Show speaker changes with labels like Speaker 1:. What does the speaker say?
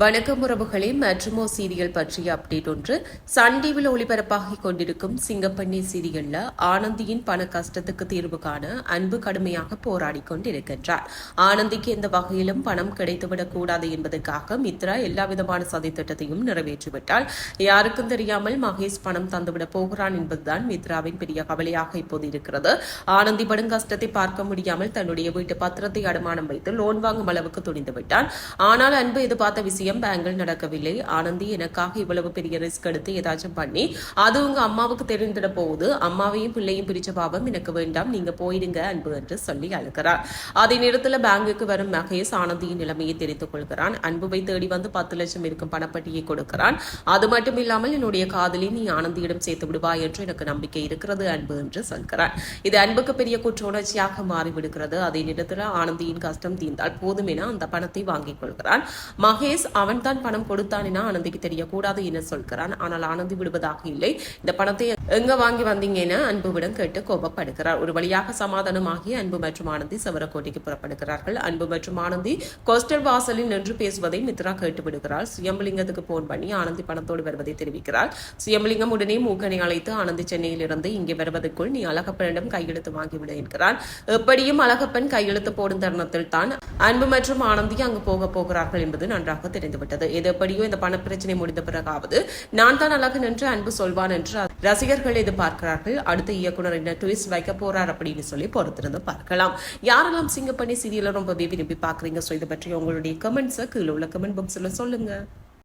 Speaker 1: வணக்கம் உறவுகளே மேட்ரிமோ சீரியல் பற்றிய அப்டேட் ஒன்று. சன் டிவியில் ஒளிபரப்பாகிக் கொண்டிருக்கும் சிங்கப்பண்ணி சீரியல்ல ஆனந்தியின் பண கஷ்டத்துக்கு தீர்வு காண அன்பு கடுமையாக போராடி கொண்டிருக்கின்றார். ஆனந்திக்கு எந்த வகையிலும் பணம் கிடைத்துவிடக் கூடாது என்பதற்காக மித்ரா எல்லா விதமான சதித்திட்டத்தையும் நிறைவேற்றிவிட்டால் யாருக்கும் தெரியாமல் மகேஷ் பணம் தந்துவிடப் போகிறான் என்பதுதான் மித்ராவின் பெரிய கவலையாக இப்போது இருக்கிறது. ஆனந்தி படும் கஷ்டத்தை பார்க்க முடியாமல் தன்னுடைய வீட்டு பத்திரத்தை அடமானம் வைத்து லோன் வாங்கும் அளவுக்கு துணிந்து விட்டான் ஆனால் அன்பு எதிர்பார்த்த விஷயம் பேங்கில் நடக்கவில்லை. ஆனந்தி எனக்காக இவ்வளவு பெரிய ரிஸ்க் எடுத்து ஏதாச்சும் பண்ணி அது உங்க அம்மாவுக்கு தெரிந்திட போகுது. அம்மாவையும் பிள்ளையும் பிரிச்ச பாவம் எனக்கு வேண்டாம். நீங்க போயிடுங்க அன்பு என்று சொல்லி அழுகிறார். அதே நேரத்தில் பேங்குக்கு வரும் மகேஷ் ஆனந்தியின் நிலைமையை தெரிந்து கொள்கிறான். அன்புவை தேடி வந்து பத்து லட்சம் இருக்கும் பணப்பட்டியை கொடுக்கிறான். அது மட்டும் இல்லாமல் என்னுடைய காதலி நீ ஆனந்தியிடம் சேர்த்து விடுவாய் என்று எனக்கு நம்பிக்கை இருக்கிறது அன்பு என்று சொல்கிறான் இது அன்புக்கு பெரிய குற்ற உணர்ச்சியாக மாறிவிடுகிறது. அதே நேரத்தில் ஆனந்தியின் கஷ்டம் தீர்ந்தால் போதும் என அந்த பணத்தை வாங்கிக் கொள்கிறான். மகேஷ் அவன் தான் பணம் கொடுத்தான் என ஆனந்திக்கு தெரியக்கூடாது என சொல்கிறான். ஆனால் ஆனந்தி விடுவதாக இல்லை. இந்த பணத்தை எங்க வாங்கி வந்தீங்க என அன்புவிடம் கேட்டு கோபப்படுகிறார். ஒரு வழியாக சமாதானமாகி அன்பு மற்றும் ஆனந்தி சவரக்கோட்டைக்கு புறப்படுகிறார்கள். அன்பு மற்றும் ஆனந்தி கோஸ்டல் வாசலில் நின்று பேசுவதை மித்ரா கேட்டு விடுகிறார் சுயம்பலிங்கத்துக்கு போன் பண்ணி ஆனந்தி பணத்தோடு வருவதை தெரிவிக்கிறார் சுயம்பலிங்கம் உடனே மூக்கனை அழைத்து ஆனந்தி சென்னையில் இருந்து இங்கே வருவதற்குள் நீ அழகப்பனிடம் கையெழுத்து வாங்கிவிடு என்கிறார் எப்படியும் அழகப்பன் கையெழுத்து போடும் தருணத்தில் தான் அன்பு மற்றும் ஆனந்தி அங்கு போக போகிறார்கள் என்பது நன்றாக தெரிந்துவிட்டது எது எப்படியோ இந்த பண பிரச்சனை முடிந்த பிறகாவது நான் தான் அழகன் என்று அன்பு சொல்வான் என்று ரசிகர்கள் எதிர்பார்க்கிறார்கள். அடுத்த இயக்குனர் என்ன ட்விஸ்ட் வைக்க போறார் அப்படின்னு சொல்லி பொறுத்திருந்து பார்க்கலாம். யாரெல்லாம் சிங்கப்பண்ணி சீரியலை ரொம்ப விரும்பி பார்க்குறீங்க? ஸோ இதை பற்றி உங்களுடைய கமெண்ட்ஸை கீழே உள்ள கமெண்ட் பாக்ஸில் சொல்லுங்க.